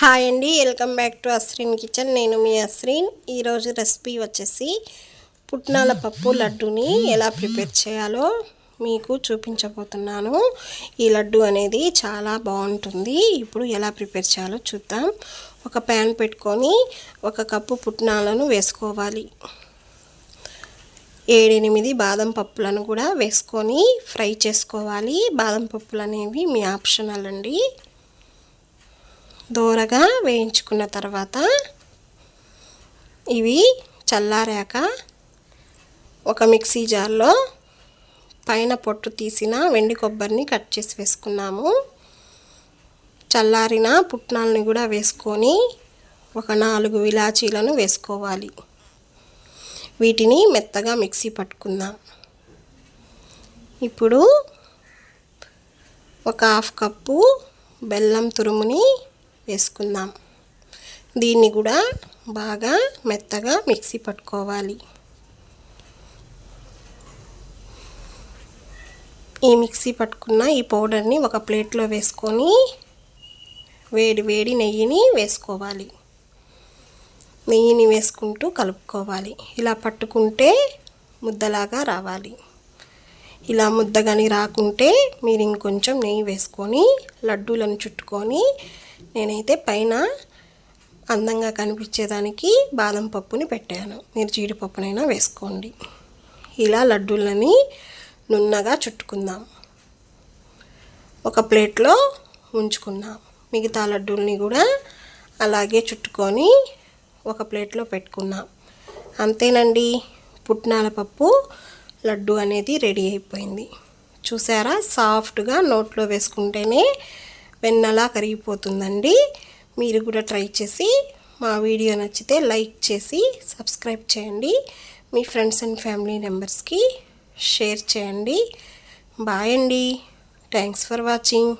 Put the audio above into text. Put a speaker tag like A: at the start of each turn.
A: Hi అండి welcome back to Asreen kitchen. నేను మీ అస్రీన్ ఈరోజు రెసిపీ వచ్చేసి పుట్నాల పప్పు లడ్డుని ఎలా ప్రిపేర్ చేయాలో మీకు చూపించబోతున్నాను. ఈ లడ్డు అనేది చాలా బాగుంటుంది. ఇప్పుడు ఎలా ప్రిపేర్ చేయాలో చూద్దాం. ఒక ప్యాన్ పెట్టుకొని ఒక కప్పు పుట్నాలను వేసుకోవాలి. ఏడెనిమిది బాదం పప్పులను కూడా వేసుకొని ఫ్రై చేసుకోవాలి. బాదం పప్పులు అనేవి మీ ఆప్షనల్ అండి. దూరగా వేయించుకున్న తర్వాత ఇవి చల్లారాక ఒక మిక్సీ జార్లో పైన పొట్టు తీసిన వెండి కొబ్బరిని కట్ చేసి వేసుకున్నాము. చల్లారిన పుట్నాలని కూడా వేసుకొని ఒక నాలుగు ఇలాచీలను వేసుకోవాలి. వీటిని మెత్తగా మిక్సీ పట్టుకుందాం. ఇప్పుడు ఒక హాఫ్ కప్పు బెల్లం తురుముని వేసుకుందాం. దీన్ని కూడా బాగా మెత్తగా మిక్సీ పట్టుకోవాలి. ఈ మిక్సీ పట్టుకున్న ఈ పౌడర్ని ఒక ప్లేట్లో వేసుకొని వేడి వేడి నెయ్యిని వేసుకోవాలి. నెయ్యిని వేసుకుంటూ కలుపుకోవాలి. ఇలా పట్టుకుంటే ముద్దలాగా రావాలి. ఇలా ముద్దగాని రాకుంటే మీరు ఇంకొంచెం నెయ్యి వేసుకొని లడ్డూలను చుట్టుకొని నేనైతే పైన అందంగా కనిపించేదానికి బాదం పప్పుని పెట్టాను. మీరు జీడిపప్పునైనా వేసుకోండి. ఇలా లడ్డూలని నున్నగా చుట్టుకుందాం. ఒక ప్లేట్లో ఉంచుకుందాం. మిగతా లడ్డూల్ని కూడా అలాగే చుట్టుకొని ఒక ప్లేట్లో పెట్టుకున్నాం అంతేనండి పుట్నాల పప్పు లడ్డు అనేది రెడీ అయిపోయింది. చూసారా? సాఫ్ట్గా నోట్లో వేసుకుంటేనే వెన్నలా కరిగిపోతుందండి. మీరు కూడా ట్రై చేసి మా వీడియో నచ్చితే లైక్ చేసి సబ్స్క్రైబ్ చేయండి. మీ ఫ్రెండ్స్ అండ్ ఫ్యామిలీ మెంబర్స్కి షేర్ చేయండి. బాయ్ అండి. Thanks for watching.